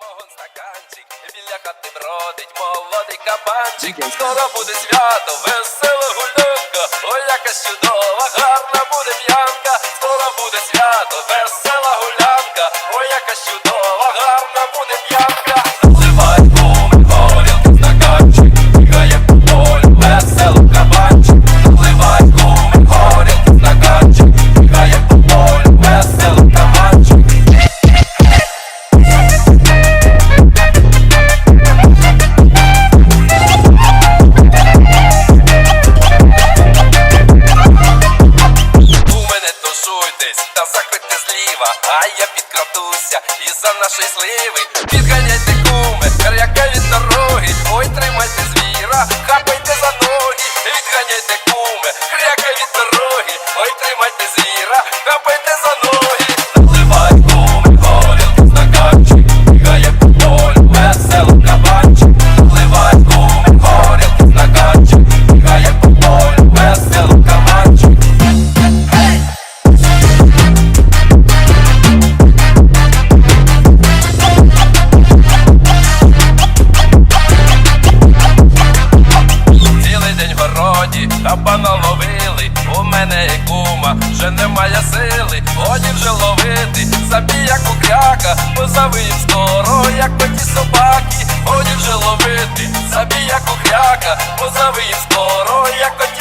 самогон стаканчик, біля хати бродить молодий кабанчик. Скоро буде свято, весела гульонка, ой, яка чудова, гарна мене тушуйтесь та заходьте зліва, а я підкрадуся і за нашої сливи. Підганяйте мене і кума, вже немає сили, годі вже ловити, забій як кукряка, позавив скоро, як ті собаки, годі вже ловити, забій як кукряка, позавив скоро, як ті собаки.